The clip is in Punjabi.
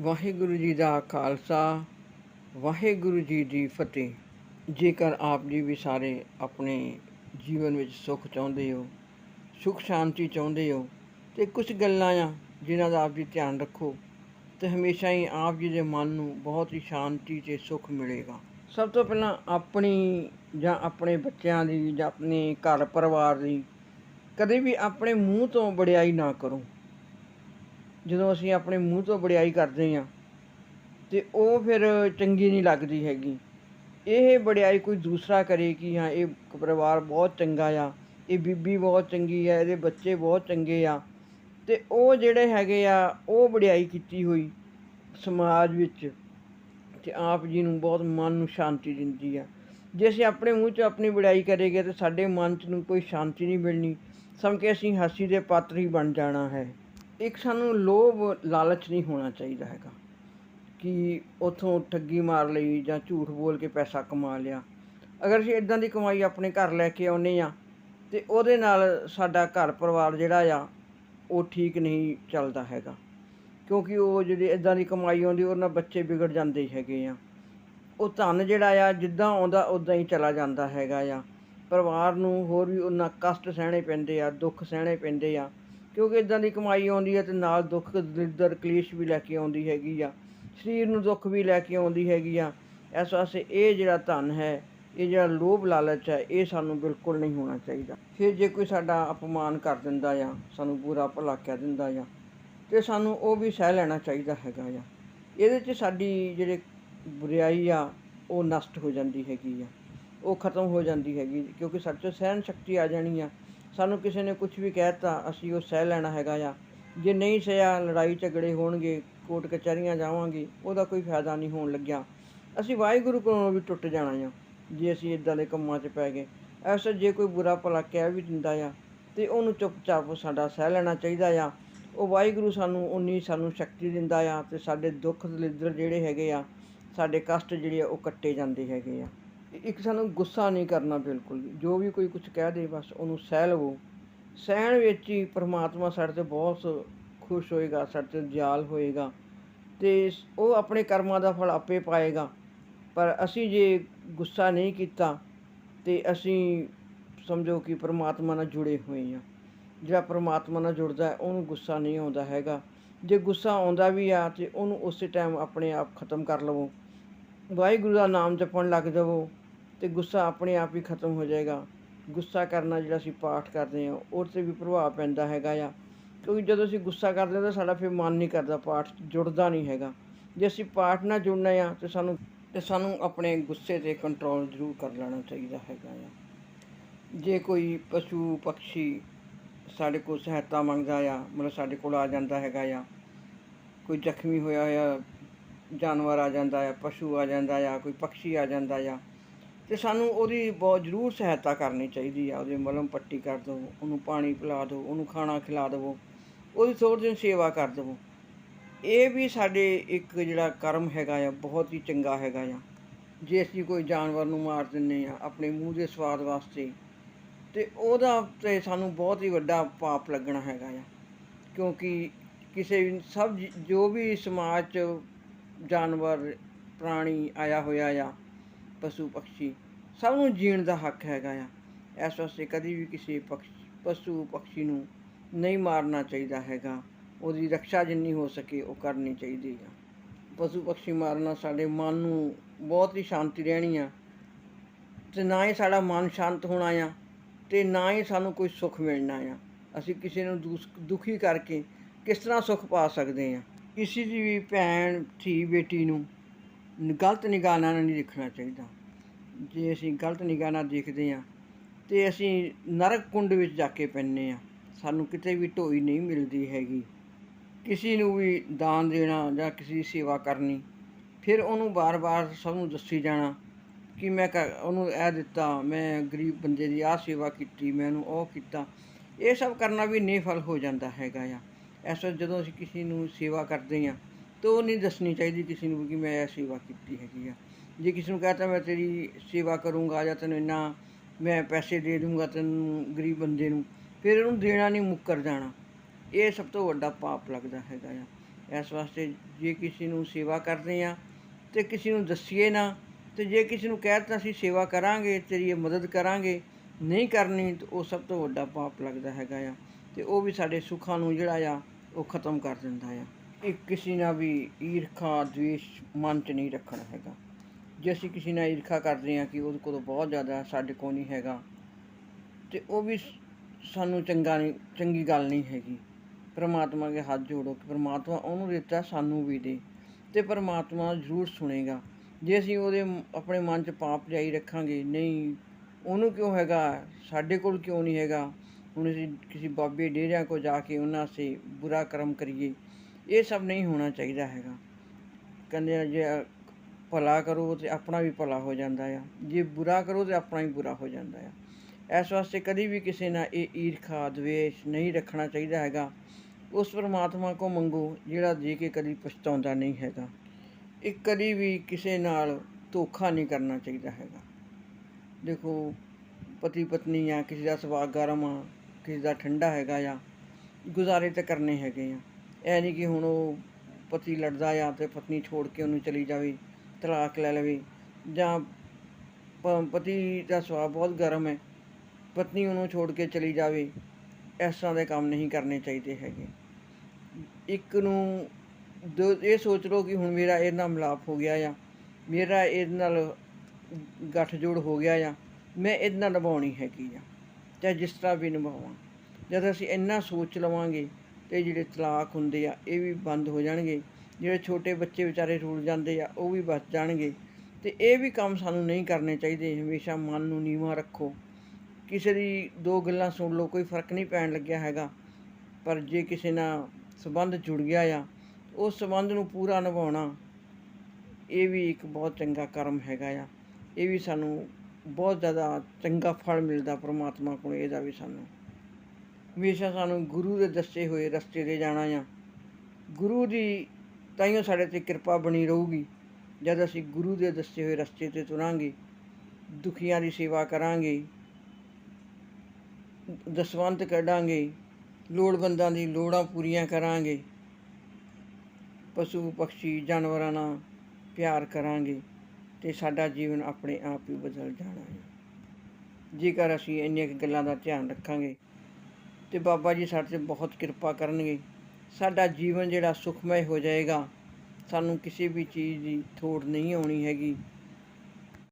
ਵਾਹਿਗੁਰੂ ਜੀ ਦਾ ਖਾਲਸਾ, ਵਾਹਿਗੁਰੂ ਜੀ ਦੀ ਫਤਿਹ। ਜੇਕਰ ਆਪ ਜੀ ਵੀ ਸਾਰੇ ਆਪਣੇ ਜੀਵਨ ਵਿੱਚ ਸੁੱਖ ਚਾਹੁੰਦੇ ਹੋ, ਸੁਖ ਸ਼ਾਂਤੀ ਚਾਹੁੰਦੇ ਹੋ, ਤੇ ਕੁਝ ਗੱਲਾਂ ਆ ਜਿਨ੍ਹਾਂ ਦਾ ਆਪ ਜੀ ਧਿਆਨ ਰੱਖੋ, ਤੇ ਹਮੇਸ਼ਾ ਹੀ ਆਪ ਜੀ ਦੇ ਮਨ ਨੂੰ ਬਹੁਤ ਹੀ ਸ਼ਾਂਤੀ ਤੇ ਸੁਖ ਮਿਲੇਗਾ। ਸਭ ਤੋਂ ਪਹਿਲਾਂ ਆਪਣੀ ਜਾਂ ਆਪਣੇ ਬੱਚਿਆਂ ਦੀ ਜਾਂ ਆਪਣੇ ਘਰ ਪਰਿਵਾਰ ਦੀ ਕਦੇ ਵੀ ਆਪਣੇ ਮੂੰਹ ਤੋਂ ਵਡਿਆਈ ਨਾ ਕਰੋ। ਜਦੋਂ ਅਸੀਂ ਆਪਣੇ ਮੂੰਹ ਤੋਂ ਵਡਿਆਈ ਕਰਦੇ ਹਾਂ ਤੇ ਉਹ ਫਿਰ ਚੰਗੀ ਨਹੀਂ ਲੱਗਦੀ ਹੈਗੀ। ਇਹ ਵਡਿਆਈ ਕੋਈ ਦੂਸਰਾ ਕਰੇ ਕਿ ਹਾਂ, ਇਹ ਪਰਿਵਾਰ ਬਹੁਤ ਚੰਗਾ ਆ, ਇਹ ਬੀਬੀ ਬਹੁਤ ਚੰਗੀ ਆ, ਇਹਦੇ ਬੱਚੇ ਬਹੁਤ ਚੰਗੇ ਆ। ਤੇ ਉਹ ਜਿਹੜੇ ਹੈਗੇ ਆ, ਉਹ ਵਡਿਆਈ ਕੀਤੀ ਹੋਈ ਸਮਾਜ ਵਿੱਚ ਤੇ ਆਪ ਜੀ ਨੂੰ ਬਹੁਤ ਮਨ ਨੂੰ ਸ਼ਾਂਤੀ ਦਿੰਦੀ ਆ। ਜੇ ਅਸੀਂ ਆਪਣੇ ਮੂੰਹ 'ਚ ਆਪਣੀ ਵਡਿਆਈ ਕਰੇਗੇ ਤੇ ਸਾਡੇ ਮਨ 'ਚ ਨੂੰ ਕੋਈ ਸ਼ਾਂਤੀ ਨਹੀਂ ਮਿਲਣੀ। ਸਮ ਕੇ ਅਸੀਂ ਹਾਸੀ ਦੇ ਪਾਤਰ ਹੀ ਬਣ ਜਾਣਾ ਹੈ। ਇੱਕ ਸਾਨੂੰ ਲੋਭ ਲਾਲਚ ਨਹੀਂ ਹੋਣਾ ਚਾਹੀਦਾ ਹੈਗਾ ਕਿ ਉਥੋਂ ਠੱਗੀ ਮਾਰ ਲਈ ਜਾਂ ਝੂਠ ਬੋਲ ਕੇ ਪੈਸਾ ਕਮਾ ਲਿਆ। ਅਗਰ ਅਸੀਂ ਇਦਾਂ ਦੀ ਕਮਾਈ ਆਪਣੇ ਘਰ ਲੈ ਕੇ ਆਉਨੇ ਆ ਤੇ ਉਹਦੇ ਨਾਲ ਸਾਡਾ ਘਰ ਪਰਿਵਾਰ ਜਿਹੜਾ ਆ, ਉਹ ਠੀਕ ਨਹੀਂ ਚੱਲਦਾ ਹੈਗਾ। ਕਿਉਂਕਿ ਉਹ ਜਿਹੜੀ ਇਦਾਂ ਦੀ ਕਮਾਈ ਆਉਂਦੀ ਉਹਨਾਂ ਬੱਚੇ ਵਿਗੜ ਜਾਂਦੇ ਹੈਗੇ ਆ। ਉਹ ਧਨ ਜਿਹੜਾ ਆ, ਜਿੱਦਾਂ ਆਉਂਦਾ ਉਦਾਂ ਹੀ ਚਲਾ ਜਾਂਦਾ ਹੈਗਾ ਆ। ਪਰਿਵਾਰ ਨੂੰ ਹੋਰ ਵੀ ਉਹਨਾਂ ਕਸ਼ਟ ਸਹਿਣੇ ਪੈਂਦੇ ਆ, ਦੁੱਖ ਸਹਿਣੇ ਪੈਂਦੇ ਆ। ਕਿਉਂਕਿ ਇਦਾਂ ਦੀ ਕਮਾਈ ਆਉਂਦੀ ਹੈ ਤੇ ਨਾਲ ਦੁੱਖ ਦਰ ਕਲੇਸ਼ ਵੀ ਲੈ ਕੇ ਆਉਂਦੀ ਹੈਗੀ ਆ, ਸਰੀਰ ਨੂੰ ਦੁੱਖ ਵੀ ਲੈ ਕੇ ਆਉਂਦੀ ਹੈਗੀ ਆ, ਇਸ ਵਾਸਤੇ ਇਹ ਜਿਹੜਾ ਧਨ ਹੈ, ਇਹ ਜਿਹੜਾ ਲੋਭ ਲਾਲਚ ਹੈ, ਇਹ ਸਾਨੂੰ ਬਿਲਕੁਲ ਨਹੀਂ ਹੋਣਾ ਚਾਹੀਦਾ। ਫਿਰ ਜੇ ਕੋਈ ਸਾਡਾ ਅਪਮਾਨ ਕਰ ਦਿੰਦਾ ਆ, ਸਾਨੂੰ ਬੁਰਾ ਭਲਾ ਕਹਿ ਦਿੰਦਾ ਆ, ਤੇ ਸਾਨੂੰ ਉਹ ਵੀ ਸਹਿ ਲੈਣਾ ਚਾਹੀਦਾ ਹੈਗਾ ਆ। ਇਹਦੇ 'ਚ ਸਾਡੀ ਜਿਹੜੇ ਬੁਰਾਈ ਆ, ਉਹ ਨਸ਼ਟ ਹੋ ਜਾਂਦੀ ਹੈਗੀ ਆ, ਉਹ ਖਤਮ ਹੋ ਜਾਂਦੀ ਹੈਗੀ, ਕਿਉਂਕਿ ਸਾਡੇ 'ਚ ਸਹਿਣ ਸ਼ਕਤੀ ਆ ਜਾਣੀ ਆ ਸਾਨੂੰ ਕਿਸੇ ਨੇ ਕੁਝ ਵੀ ਕਹਿਤਾ ਅਸੀਂ ਉਹ ਸਹਿ ਲੈਣਾ ਹੈਗਾ ਆ। ਜੇ ਨਹੀਂ ਸਹਿਆ, ਲੜਾਈ ਝਗੜੇ ਹੋਣਗੇ, ਕੋਰਟ ਕਚਹਿਰੀਆਂ ਜਾਵਾਂਗੇ, ਉਹਦਾ ਕੋਈ ਫਾਇਦਾ ਨਹੀਂ ਹੋਣ ਲੱਗਿਆ। ਅਸੀਂ ਵਾਹਿਗੁਰੂ ਕੋਲੋਂ ਵੀ ਟੁੱਟ ਜਾਣਾ ਆ, ਜੇ ਅਸੀਂ ਇਦਾਂ ਦੇ ਕੰਮਾਂ 'ਚ ਪੈ ਗਏ। ਐਸਾ ਜੇ ਕੋਈ ਬੁਰਾ ਭਲਾ ਕਹਿ ਵੀ ਦਿੰਦਾ ਆ, ਤੇ ਉਹਨੂੰ ਚੁੱਪਚਾਪ ਸਾਡਾ ਸਹਿ ਲੈਣਾ ਚਾਹੀਦਾ ਆ। ਉਹ ਵਾਹਿਗੁਰੂ ਸਾਨੂੰ ਉਨੀ ਸਾਨੂੰ ਸ਼ਕਤੀ ਦਿੰਦਾ ਆ, ਤੇ ਸਾਡੇ ਦੁੱਖ ਦਲਿੱਦਰ ਜਿਹੜੇ ਹੈਗੇ ਆ, ਸਾਡੇ ਕਸ਼ਟ ਜਿਹੜੇ ਆ, ਉਹ ਕੱਟੇ ਜਾਂਦੇ ਹੈਗੇ ਆ। ਇੱਕ ਸਾਨੂੰ ਗੁੱਸਾ ਨਹੀਂ ਕਰਨਾ ਬਿਲਕੁਲ ਵੀ। ਜੋ ਵੀ ਕੋਈ ਕੁਝ ਕਹਿ ਦੇ, ਬਸ ਉਹਨੂੰ ਸਹਿ ਲਵੋ। ਸਹਿਣ ਵਿੱਚ ਹੀ ਪਰਮਾਤਮਾ ਸਾਡੇ ਤੇ ਬਹੁਤ ਖੁਸ਼ ਹੋਏਗਾ, ਸਾਡੇ ਤੇ ਦਿਆਲ ਹੋਏਗਾ ਤੇ ਉਹ ਆਪਣੇ ਕਰਮਾਂ ਦਾ ਫਲ ਆਪੇ ਪਾਏਗਾ। ਪਰ ਅਸੀਂ ਜੇ ਗੁੱਸਾ ਨਹੀਂ ਕੀਤਾ ਤੇ ਅਸੀਂ ਸਮਝੋ ਕਿ ਪਰਮਾਤਮਾ ਨਾਲ ਜੁੜੇ ਹੋਏ ਆ ਜਿਹੜਾ ਪਰਮਾਤਮਾ ਨਾਲ ਜੁੜਦਾ ਹੈ ਉਹਨੂੰ ਗੁੱਸਾ ਨਹੀਂ ਆਉਂਦਾ ਹੈਗਾ। ਜੇ ਗੁੱਸਾ ਆਉਂਦਾ ਵੀ ਆ ਤੇ ਉਹਨੂੰ ਉਸੇ ਟਾਈਮ ਆਪਣੇ ਆਪ ਖਤਮ ਕਰ ਲਵੋ। ਵਾਹਿਗੁਰੂ ਦਾ ਨਾਮ ਜਪਣ ਲੱਗ ਜਾਵੋ। ਤੇ ਗੁੱਸਾ ਆਪਣੇ ਆਪ ਹੀ ਖਤਮ ਹੋ ਜਾਏਗਾ। ਗੁੱਸਾ ਕਰਨਾ ਜਿਹੜਾ ਅਸੀਂ ਪਾਠ ਕਰਦੇ ਹਾਂ ਉਹ 'ਤੇ ਵੀ ਪ੍ਰਭਾਵ ਪੈਂਦਾ ਹੈਗਾ ਆ। ਕਿਉਂਕਿ ਜਦੋਂ ਅਸੀਂ ਗੁੱਸਾ ਕਰਦੇ ਹਾਂ ਤਾਂ ਸਾਡਾ ਫਿਰ ਮਨ ਨਹੀਂ ਕਰਦਾ, ਪਾਠ ਜੁੜਦਾ ਨਹੀਂ ਹੈਗਾ। ਜੇ ਅਸੀਂ ਪਾਠ ਨਾਲ ਜੁੜਨਾ ਆ ਤੇ ਸਾਨੂੰ ਤੇ ਸਾਨੂੰ ਆਪਣੇ ਗੁੱਸੇ ਤੇ ਕੰਟਰੋਲ ਜ਼ਰੂਰ ਕਰ ਲੈਣਾ ਚਾਹੀਦਾ ਹੈਗਾ ਆ। ਜੇ ਕੋਈ ਪਸ਼ੂ, ਪਕਸ਼ੀ ਸਾਡੇ ਕੋਲ ਸਹਾਇਤਾ ਮੰਗਦਾ ਆ, ਮਤਲਬ ਸਾਡੇ ਕੋਲ ਆ ਜਾਂਦਾ ਹੈਗਾ ਆ, ਕੋਈ ਜ਼ਖਮੀ ਹੋਇਆ ਹੋਇਆ ਜਾਨਵਰ ਆ ਜਾਂਦਾ ਆ, ਪਸ਼ੂ ਆ ਜਾਂਦਾ ਆ, ਕੋਈ ਪਕਸ਼ੀ ਆ ਜਾਂਦਾ ਆ ਤੇ ਸਾਨੂੰ ਉਹਦੀ ਬਹੁਤ ਜ਼ਰੂਰ ਸਹਾਇਤਾ ਕਰਨੀ ਚਾਹੀਦੀ ਆ, ਉਹਦੇ ਮਲਮ ਪੱਟੀ ਕਰ ਦਿਓ ਉਹਨੂੰ ਪਾਣੀ ਪਿਲਾ ਦਿਓ ਉਹਨੂੰ ਖਾਣਾ ਖਿਲਾ ਦਿਓ ਉਹਦੀ ਥੋੜ੍ਹੀ ਦਿਨ ਸੇਵਾ ਕਰ ਦਿਓ ਇਹ ਵੀ ਸਾਡੇ ਇੱਕ ਜਿਹੜਾ ਕਰਮ ਹੈਗਾ ਆ, ਬਹੁਤ ਹੀ ਚੰਗਾ ਹੈਗਾ ਆ। ਜੇ ਅਸੀਂ ਕੋਈ ਜਾਨਵਰ ਨੂੰ ਮਾਰ ਦਿੰਨੇ ਆ, ਆਪਣੇ ਮੂੰਹ ਦੇ ਸਵਾਦ ਵਾਸਤੇ, ਤੇ ਉਹਦਾ ਤੇ ਸਾਨੂੰ ਬਹੁਤ ਹੀ ਵੱਡਾ ਪਾਪ ਲੱਗਣਾ ਹੈਗਾ ਆ। ਕਿਉਂਕਿ ਕਿਸੇ ਵੀ, ਸਭ ਜੋ ਵੀ ਸਮਾਜ 'ਚ ਜਾਨਵਰ, ਪ੍ਰਾਣੀ ਆਇਆ ਹੋਇਆ ਆ ਪਸ਼ੂ ਪੰਛੀ ਸਭ ਨੂੰ ਜੀਣ ਦਾ ਹੱਕ ਹੈਗਾ ਆ। ਇਸ ਵਾਸਤੇ ਕਦੀ ਵੀ ਕਿਸੇ ਪਕਸ਼, ਪਸ਼ੂ ਪੰਛੀ ਨੂੰ ਨਹੀਂ ਮਾਰਨਾ ਚਾਹੀਦਾ ਹੈਗਾ। ਉਹਦੀ ਰੱਖਿਆ ਜਿੰਨੀ ਹੋ ਸਕੇ ਉਹ ਕਰਨੀ ਚਾਹੀਦੀ ਆ। ਪਸ਼ੂ ਪੰਛੀ ਮਾਰਨਾ ਸਾਡੇ ਮਨ ਨੂੰ ਬਹੁਤ ਹੀ ਸ਼ਾਂਤੀ ਰਹਿਣੀ ਆ। ਤੇ ਨਾ ਹੀ ਸਾਡਾ ਮਨ ਸ਼ਾਂਤ ਹੋਣਾ ਆ ਤੇ ਨਾ ਹੀ ਸਾਨੂੰ ਕੋਈ ਸੁੱਖ ਮਿਲਣਾ ਆ। ਅਸੀਂ ਕਿਸੇ ਨੂੰ ਦੂਸ- ਦੁਖੀ ਕਰਕੇ ਕਿਸ ਤਰ੍ਹਾਂ ਸੁੱਖ ਪਾ ਸਕਦੇ ਆ। ਕਿਸੇ ਦੀ ਵੀ ਭੈਣ, ਧੀ, ਬੇਟੀ ਨੂੰ ਗਲਤ ਨਿਗਾਹ ਨਾਲ ਨਹੀਂ ਦੇਖਣਾ ਚਾਹੀਦਾ। ਜੇ ਅਸੀਂ ਗਲਤ ਨਿਗਾਹ ਨਾਲ ਦੇਖਦੇ ਹਾਂ, ਤੇ ਅਸੀਂ ਨਰਕ ਕੁੰਡ ਵਿੱਚ ਜਾ ਕੇ ਪੈਂਦੇ ਆ ਸਾਨੂੰ ਕਿਤੇ ਵੀ ਢੋਈ ਨਹੀਂ ਮਿਲਦੀ ਹੈਗੀ। ਕਿਸੇ ਨੂੰ ਵੀ ਦਾਨ ਦੇਣਾ ਜਾਂ ਕਿਸੇ ਦੀ ਸੇਵਾ ਕਰਨੀ, ਫਿਰ ਉਹਨੂੰ ਬਾਰ-ਬਾਰ ਸਭ ਨੂੰ ਦੱਸੀ ਜਾਣਾ ਕਿ ਮੈਂ ਕ- ਉਹਨੂੰ ਇਹ ਦਿੱਤਾ, ਮੈਂ ਗਰੀਬ ਬੰਦੇ ਦੀ ਆਹ ਸੇਵਾ ਕੀਤੀ, ਮੈਂ ਉਹਨੂੰ ਉਹ ਕੀਤਾ। ਇਹ ਸਭ ਕਰਨਾ ਵੀ ਨਿਫਲ ਹੋ ਜਾਂਦਾ ਹੈਗਾ ਆ। ਇਸ ਵਾਰ ਜਦੋਂ ਅਸੀਂ ਕਿਸੇ ਨੂੰ ਸੇਵਾ ਕਰਦੇ ਆ ਤਾਂ ਉਹ ਨਹੀਂ ਦੱਸਣੀ ਚਾਹੀਦੀ ਕਿਸੇ ਨੂੰ ਕਿ ਮੈਂ ਇਹ ਸੇਵਾ ਕੀਤੀ ਹੈਗੀ ਆ। ਜੇ ਕਿਸੇ ਨੂੰ ਕਹਤਾ ਮੈਂ ਤੇਰੀ ਸੇਵਾ ਕਰੂੰਗਾ ਜਾਂ ਤੈਨੂੰ ਇੰਨਾ ਮੈਂ ਪੈਸੇ ਦੇ ਦੂੰਗਾ ਤੈਨੂੰ ਗਰੀਬ ਬੰਦੇ ਨੂੰ, ਫਿਰ ਉਹਨੂੰ ਦੇਣਾ ਨਹੀਂ, ਮੁੱਕਰ ਜਾਣਾ। ਇਹ ਸਭ ਤੋਂ ਵੱਡਾ ਪਾਪ ਲੱਗਦਾ ਹੈਗਾ ਆ। ਇਸ ਵਾਸਤੇ ਜੇ ਕਿਸੇ ਨੂੰ ਸੇਵਾ ਕਰਦੇ ਆ ਤੇ ਕਿਸੇ ਨੂੰ ਦੱਸੀਏ ਨਾ, ਤੇ ਜੇ ਕਿਸੇ ਨੂੰ ਕਹਿ ਦਿੱਤਾ ਅਸੀਂ ਸੇਵਾ ਕਰਾਂਗੇ, ਤੇਰੀ ਇਹ ਮਦਦ ਕਰਾਂਗੇ, ਨਹੀਂ ਕਰਨੀ, ਤਾਂ ਉਹ ਸਭ ਤੋਂ ਵੱਡਾ ਪਾਪ ਲੱਗਦਾ ਹੈਗਾ ਆ। ਤੇ ਉਹ ਵੀ ਸਾਡੇ ਸੁੱਖਾਂ ਨੂੰ ਜਿਹੜਾ ਆ, ਉਹ ਖਤਮ ਕਰ ਦਿੰਦਾ ਆ। ਇਹ ਕਿਸੇ ਨਾਲ ਵੀ ਈਰਖਾ, ਦਵੇਸ਼ ਮਨ 'ਚ ਨਹੀਂ ਰੱਖਣਾ ਹੈਗਾ। ਜੇ ਅਸੀਂ ਕਿਸੇ ਨਾਲ ਈਰਖਾ ਕਰਦੇ ਹਾਂ ਕਿ ਉਹਦੇ ਕੋਲ ਬਹੁਤ ਜ਼ਿਆਦਾ ਸਾਡੇ ਕੋਲ ਨਹੀਂ ਹੈਗਾ, ਤੇ ਉਹ ਵੀ ਸਾਨੂੰ ਚੰਗਾ ਨਹੀਂ, ਚੰਗੀ ਗੱਲ ਨਹੀਂ ਹੈਗੀ। ਪਰਮਾਤਮਾ ਦੇ ਹੱਥ ਜੋੜੋ ਕਿ ਪਰਮਾਤਮਾ ਉਹਨੂੰ ਦਿੱਤਾ, ਸਾਨੂੰ ਵੀ ਦੇ ਤੇ ਪਰਮਾਤਮਾ ਜ਼ਰੂਰ ਸੁਣੇਗਾ। ਜੇ ਅਸੀਂ ਉਹਦੇ ਆਪਣੇ ਮਨ 'ਚ ਪਾਪ ਜਾਈ ਰੱਖਾਂਗੇ, ਨਹੀਂ, ਉਹਨੂੰ ਕਿਉਂ ਹੈਗਾ? ਸਾਡੇ ਕੋਲ ਕਿਉਂ ਨਹੀਂ ਹੈਗਾ? ਹੁਣ ਅਸੀਂ ਕਿਸੇ ਬਾਬੇ ਡੇਰਿਆਂ ਕੋ ਜਾ ਕੇ ਉਹਨਾਂ ਸੇ ਬੁਰਾ ਕਰਮ ਕਰੀਏ। ਇਹ ਸਭ ਨਹੀਂ ਹੋਣਾ ਚਾਹੀਦਾ ਹੈਗਾ। ਕਹਿੰਦੇ ਜੇ ਭਲਾ ਕਰੋ ਤੇ ਆਪਣਾ ਵੀ ਭਲਾ ਹੋ ਜਾਂਦਾ ਆ। ਜੇ ਬੁਰਾ ਕਰੋ ਤੇ ਆਪਣਾ ਹੀ ਬੁਰਾ ਹੋ ਜਾਂਦਾ ਆ। ਇਸ ਵਾਸਤੇ ਕਦੀ ਵੀ ਕਿਸੇ ਨਾਲ ਇਹ ਈਰਖਾ, ਦਵੇਸ਼ ਨਹੀਂ ਰੱਖਣਾ ਚਾਹੀਦਾ ਹੈਗਾ। ਉਸ ਪਰਮਾਤਮਾ ਕੋ ਮੰਗੋ ਜਿਹੜਾ ਜੀ ਕੇ ਕਦੀ ਪਛਤਾਉਂਦਾ ਨਹੀਂ ਹੈਗਾ। ਇਹ ਕਦੀ ਵੀ ਕਿਸੇ ਨਾਲ ਧੋਖਾ ਨਹੀਂ ਕਰਨਾ ਚਾਹੀਦਾ ਹੈਗਾ। ਦੇਖੋ, ਪਤੀ ਪਤਨੀ ਆ, ਕਿਸੇ ਦਾ ਸੁਭਾਅ ਗਰਮ ਆ, ਕਿਸੇ ਦਾ ਠੰਡਾ ਹੈਗਾ ਆ। ਗੁਜ਼ਾਰੇ ਤਾਂ ਕਰਨੇ ਹੈਗੇ ਆ। ਇਹ ਨਹੀਂ ਕਿ ਹੁਣ ਉਹ ਪਤੀ ਲੜਦਾ ਆ ਤੇ ਪਤਨੀ ਛੋੜ ਕੇ ਉਹਨੂੰ ਚਲੀ ਜਾਵੇ, ਤਲਾਕ ਲੈ ਲਵੇ, ਜਾਂ ਪਤੀ ਦਾ ਸੁਭਾਅ ਬਹੁਤ ਗਰਮ ਹੈ। ਪਤਨੀ ਉਹਨੂੰ ਛੋੜ ਕੇ ਚਲੀ ਜਾਵੇ, ਇਸ ਤਰ੍ਹਾਂ ਦੇ ਕੰਮ ਨਹੀਂ ਕਰਨੇ ਚਾਹੀਦੇ ਹੈਗੇ। ਇੱਕ ਨੂੰ ਦੋ, ਇਹ ਸੋਚ ਲਓ ਕਿ ਹੁਣ ਮੇਰਾ ਇਹਦੇ ਨਾਲ ਮਿਲਾਪ ਹੋ ਗਿਆ ਆ ਮੇਰਾ ਇਹਦੇ ਨਾਲ ਗੱਠਜੋੜ ਹੋ ਗਿਆ ਆ ਮੈਂ ਇਹਦੇ ਨਾਲ ਨਿਭਾਉਣੀ ਹੈਗੀ ਆ, ਚਾਹੇ ਜਿਸ ਤਰ੍ਹਾਂ ਵੀ ਨਿਭਾਵਾਂ। ਜਦ ਅਸੀਂ ਇੰਨਾ ਸੋਚ ਲਵਾਂਗੇ ਤੇ ਜਿਹੜੇ ਤਲਾਕ ਹੁੰਦੇ ਆ, ਇਹ ਵੀ ਬੰਦ ਹੋ ਜਾਣਗੇ। ਜਿਹੜੇ ਛੋਟੇ ਬੱਚੇ ਵਿਚਾਰੇ ਰੁਲ ਜਾਂਦੇ ਆ, ਉਹ ਵੀ ਬਚ ਜਾਣਗੇ। ਤੇ ਇਹ ਵੀ ਕੰਮ ਸਾਨੂੰ ਨਹੀਂ ਕਰਨੇ ਚਾਹੀਦੇ, ਹਮੇਸ਼ਾ ਮਨ ਨੂੰ ਨੀਵਾਂ ਰੱਖੋ। ਕਿਸੇ ਦੀ ਦੋ ਗੱਲਾਂ ਸੁਣ ਲਓ, ਕੋਈ ਫ਼ਰਕ ਨਹੀਂ ਪੈਣ ਲੱਗਿਆ ਹੈਗਾ। ਪਰ ਜੇ ਕਿਸੇ ਨਾਲ ਸੰਬੰਧ ਜੁੜ ਗਿਆ ਆ, ਉਸ ਸੰਬੰਧ ਨੂੰ ਪੂਰਾ ਨਿਭਾਉਣਾ, ਇਹ ਵੀ ਇੱਕ ਬਹੁਤ ਚੰਗਾ ਕਰਮ ਹੈਗਾ ਆ। ਇਹ ਵੀ ਸਾਨੂੰ ਬਹੁਤ ਜ਼ਿਆਦਾ ਚੰਗਾ ਫਲ ਮਿਲਦਾ, ਪ੍ਰਮਾਤਮਾ ਕੋਲੋਂ, ਇਹਦਾ ਵੀ ਸਾਨੂੰ। ਹਮੇਸ਼ਾ ਸਾਨੂੰ ਗੁਰੂ ਦੇ ਦੱਸੇ ਹੋਏ ਰਸਤੇ ਤੇ ਜਾਣਾ ਆ। ਗੁਰੂ ਦੀ ਤਾਈਓ ਸਾਡੇ ਤੇ ਕਿਰਪਾ ਬਣੀ ਰਹੂਗੀ। ਜਦ ਅਸੀਂ ਗੁਰੂ ਦੇ ਦੱਸੇ ਹੋਏ ਰਸਤੇ ਤੇ ਤੁਰਾਂਗੇ, ਦੁਖੀਆਂ ਦੀ ਸੇਵਾ ਕਰਾਂਗੇ, ਦਸਵੰਤ ਕੱਢਾਂਗੇ, ਲੋੜਵੰਦਾਂ ਦੀ ਲੋੜਾਂ ਪੂਰੀਆਂ ਕਰਾਂਗੇ, ਪਸ਼ੂ ਪਕਸ਼ੀ ਜਾਨਵਰਾਂ ਨਾਲ ਪਿਆਰ ਕਰਾਂਗੇ ਤੇ ਸਾਡਾ ਜੀਵਨ ਆਪਣੇ ਆਪ ਹੀ ਬਦਲ ਜਾਣਾ ਹੈ ਜੇਕਰ ਅਸੀਂ ਇੰਨੀਆਂ ਕੁ ਗੱਲਾਂ ਦਾ ਧਿਆਨ ਰੱਖਾਂਗੇ ਤੇ ਬਾਬਾ ਜੀ ਸਾਡੇ ਤੇ ਬਹੁਤ ਕਿਰਪਾ ਕਰਨਗੇ। ਸਾਡਾ ਜੀਵਨ ਜਿਹੜਾ ਸੁਖਮय ਹੋ ਜਾਏਗਾ, ਸਾਨੂੰ ਕਿਸੇ ਵੀ ਚੀਜ਼ ਦੀ ਥੋੜ ਨਹੀਂ ਆਉਣੀ ਹੈਗੀ।